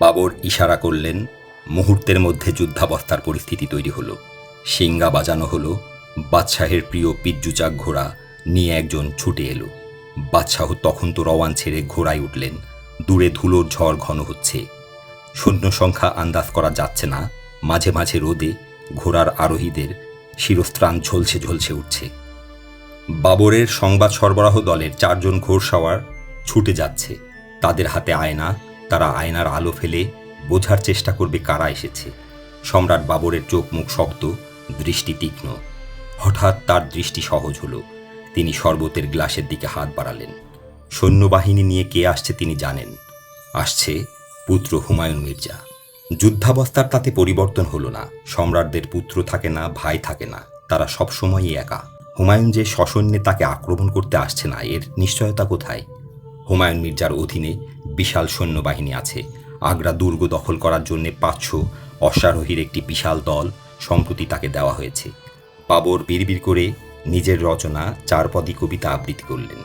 বাবর ইশারা করলেন, মুহূর্তের মধ্যে যুদ্ধাবস্থার পরিস্থিতি তৈরি হলো। সিঙ্গা বাজানো হলো, বাদশাহের প্রিয় পিজ্জুচাক ঘোড়া নিয়ে একজন ছুটে এলো। বাদশাহ তখন তো রওয়ান ছেড়ে ঘোড়ায় উঠলেন, দূরে ধুলোর ঝড় ঘন হচ্ছে। সৈন্য সংখ্যা আন্দাজ করা যাচ্ছে না, মাঝে মাঝে রোদে ঘোড়ার আরোহীদের শিরস্ত্রাণ ঝলসে ঝলসে উঠছে। বাবরের সংবাদ সরবরাহ দলের চারজন ঘোড়সাওয়ার ছুটে যাচ্ছে, তাদের হাতে আয়না তারা আয়নার আলো ফেলে বোঝার চেষ্টা করবে কারা এসেছে। সম্রাট বাবরের চোখ মুখ শক্ত, দৃষ্টি তীক্ষ্ণ। হঠাৎ তার দৃষ্টি সহজ হল। তিনি শরবতের গ্লাসের দিকে হাত বাড়ালেন। সৈন্যবাহিনী নিয়ে কে আসছে তিনি জানেন। আসছে পুত্র হুমায়ুন মির্জা। যুদ্ধাবস্থার তাতে পরিবর্তন হলো না। সম্রাটদের পুত্র থাকে না, ভাই থাকে না। তারা সবসময়ই একা। হুমায়ুন যে সসৈন্যে তাকে আক্রমণ করতে আসছে না, এর নিশ্চয়তা কোথায়? হুমায়ুন মির্জার অধীনে বিশাল সৈন্যবাহিনী আছে। আগ্রা দুর্গ দখল করার জন্য পাঁচশো অশ্বারোহীর একটি বিশাল দল সম্প্রতি তাকে দেওয়া হয়েছে। বাবর বিড়বিড় করে নিজের রচনা চারপদী কবিতা আবৃত্তি করলেন।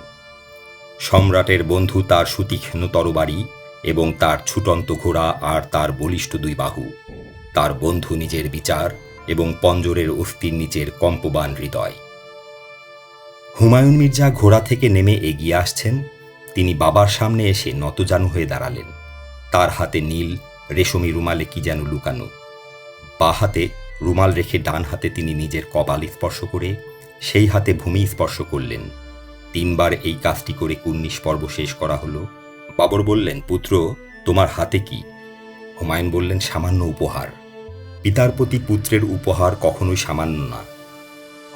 সম্রাটের বন্ধু তার সুতীক্ষ্ণ তরবারি এবং তার ছুটন্ত ঘোড়া আর তার বলিষ্ঠ দুই বাহু। তার বন্ধু নিজের বিচার এবং পঞ্জরের অস্থির নিচের কম্পবান হৃদয়। হুমায়ুন মির্জা ঘোড়া থেকে নেমে এগিয়ে আসছেন তিনি বাবার সামনে এসে নতজানু হয়ে দাঁড়ালেন। তার হাতে নীল, রেশমি রুমালে কি যেন লুকানো। বা হাতে রুমাল রেখে ডান হাতে তিনি নিজের কপাল স্পর্শ করে, সেই হাতে ভূমি স্পর্শ করলেন। তিনবার এই কাজটি করে কুর্নিশ পর্ব শেষ করা হলো। বাবর বললেন, পুত্র, তোমার হাতে কি? হুমায়ুন বললেন, সামান্য উপহার। পিতার প্রতি পুত্রের উপহার কখনোই সামান্য না।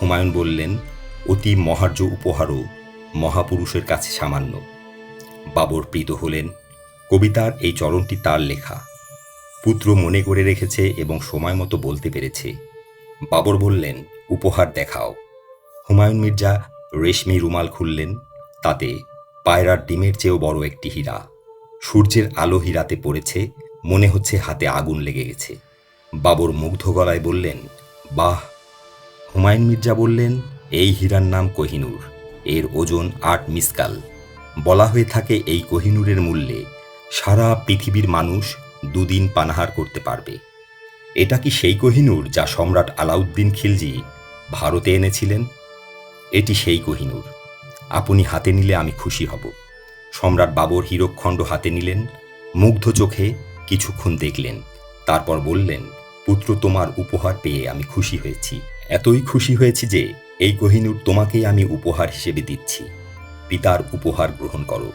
হুমায়ুন বললেন, অতি মহার্য উপহারও মহাপুরুষের কাছে সামান্য। বাবর প্রীত হলেন। কবিতার এই চরণটি তার লেখা। পুত্র মনে করে রেখেছে এবং সময় মতো বলতে পেরেছে। বাবর বললেন, উপহার দেখাও। হুমায়ুন মির্জা রেশমি রুমাল খুললেন। তাতে পায়রার ডিমের চেয়েও বড় একটি হীরা। সূর্যের আলো হীরাতে পড়েছে, মনে হচ্ছে হাতে আগুন লেগে গেছে। বাবর মুগ্ধ গলায় বললেন, বাহ! হুমায়ুন মির্জা বললেন, এই হীরার নাম কোহিনূর। এর ওজন আট মিসকাল। বলা হয়ে থাকে এই কোহিনূরের মূল্যে, সারা পৃথিবীর মানুষ দুদিন পানাহার করতে পারবে। এটা কি সেই কোহিনূর যা সম্রাট আলাউদ্দিন খিলজি ভারতে এনেছিলেন? এটি সেই কোহিনূর। আপনি হাতে নিলে আমি খুশি হব। সম্রাট বাবর হীরকখণ্ড হাতে নিলেন, মুগ্ধ চোখে কিছুক্ষণ দেখলেন, তারপর বললেন, পুত্র, তোমার উপহার পেয়ে আমি খুশি হয়েছি। এতই খুশি হয়েছি যে এই কোহিনূর তোমাকেই আমি উপহার হিসেবে দিচ্ছি। পিতার উপহার গ্রহণ করো।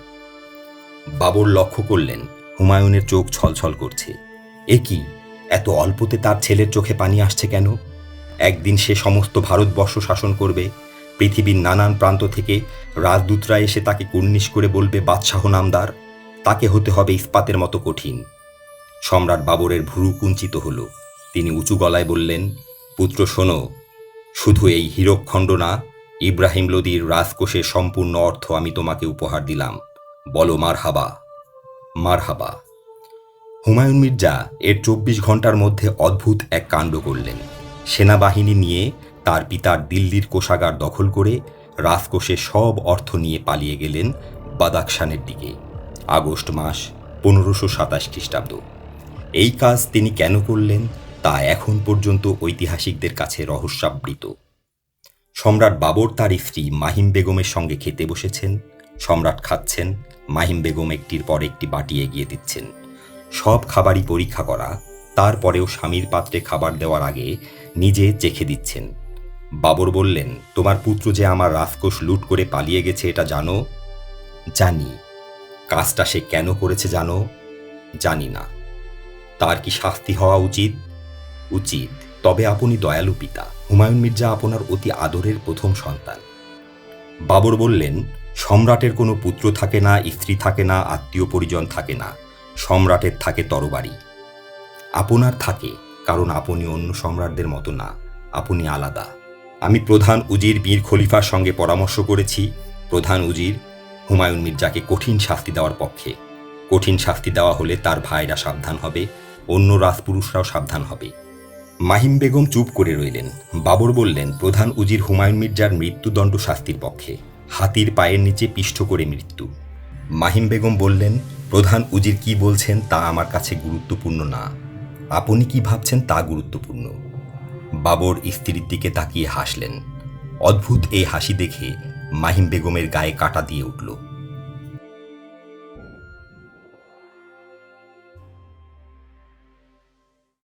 বাবর লক্ষ্য করলেন, হুমায়ুনের চোখ ছলছল করছে। এ কি, এত অল্পতে তার ছেলের চোখে পানি আসছে কেন? একদিন সে সমস্ত ভারতবর্ষ শাসন করবে, পৃথিবীর নানান প্রান্ত থেকে রাজদূতরা এসে তাকে কুর্নিশ করে বলবে, বাদশাহ নামদার, তাকে হতে হবে ইস্পাতের মতো কঠিন। সম্রাট বাবরের ভ্রু কুঞ্চিত হল। তিনি উঁচু গলায় বললেন, পুত্র শোনো, শুধু এই হীরকখণ্ড না ইব্রাহিম লোদির রাজকোষের সম্পূর্ণ অর্থ আমি তোমাকে উপহার দিলাম। বলো মার হাবা মার হাবা হুমায়ুন মির্জা এর চব্বিশ ঘণ্টার মধ্যে অদ্ভুত এক কাণ্ড করলেন। সেনাবাহিনী নিয়ে তার পিতার দিল্লির কোষাগার দখল করে রাজকোষে সব অর্থ নিয়ে পালিয়ে গেলেন বাদাকশানের দিকে। আগস্ট মাস, পনেরোশো সাতাশ খ্রিস্টাব্দ। এই কাজ তিনি কেন করলেন তা এখন পর্যন্ত ঐতিহাসিকদের কাছে রহস্যাবৃত। সম্রাট বাবর তার স্ত্রী মাহিম বেগমের সঙ্গে খেতে বসেছেন। সম্রাট খাচ্ছেন, মাহিম বেগম একটির পর একটি বাটি এগিয়ে দিচ্ছেন। সব খাবারই পরীক্ষা করা, তারপরেও স্বামীর পাত্রে খাবার দেওয়ার আগে নিজে চেখে দিচ্ছেন। বাবর বললেন, তোমার পুত্র যে আমার রাজকোষ লুট করে পালিয়ে গেছে এটা জানো? জানি। কাজটা সে কেন করেছে জানো? জানি না। তার কি শাস্তি হওয়া উচিত? উচিত। তবে আপনি দয়ালু পিতা। হুমায়ুন মির্জা আপনার অতি আদরের প্রথম সন্তান। বাবর বললেন, সম্রাটের কোনো পুত্র থাকে না, স্ত্রী থাকে না, আত্মীয় পরিজন থাকে না। সম্রাটের থাকে তরবারি। আপনার থাকে, কারণ আপনি অন্য সম্রাটদের মতো না, আপনি আলাদা। আমি প্রধান উজির বীর খলিফার সঙ্গে পরামর্শ করেছি। প্রধান উজির হুমায়ুন মির্জাকে কঠিন শাস্তি দেওয়ার পক্ষে। কঠিন শাস্তি দেওয়া হলে তার ভাইরা সাবধান হবে, অন্য রাজপুরুষরাও সাবধান হবে। মাহিম বেগম চুপ করে রইলেন। বাবর বললেন, প্রধান উজির হুমায়ুন মির্জার মৃত্যুদণ্ড শাস্তির পক্ষে। হাতির পায়ের নিচে পিষ্ঠ করে মৃত্যু। মাহিম বেগম বললেন, প্রধান উজির কি বলছেন তা আমার কাছে গুরুত্বপূর্ণ না। আপনি কি ভাবছেন তা গুরুত্বপূর্ণ? বাবর স্ত্রীর দিকে তাকিয়ে হাসলেন। অদ্ভুত এই হাসি দেখে মাহিম বেগমের গায়ে কাটা দিয়ে উঠল।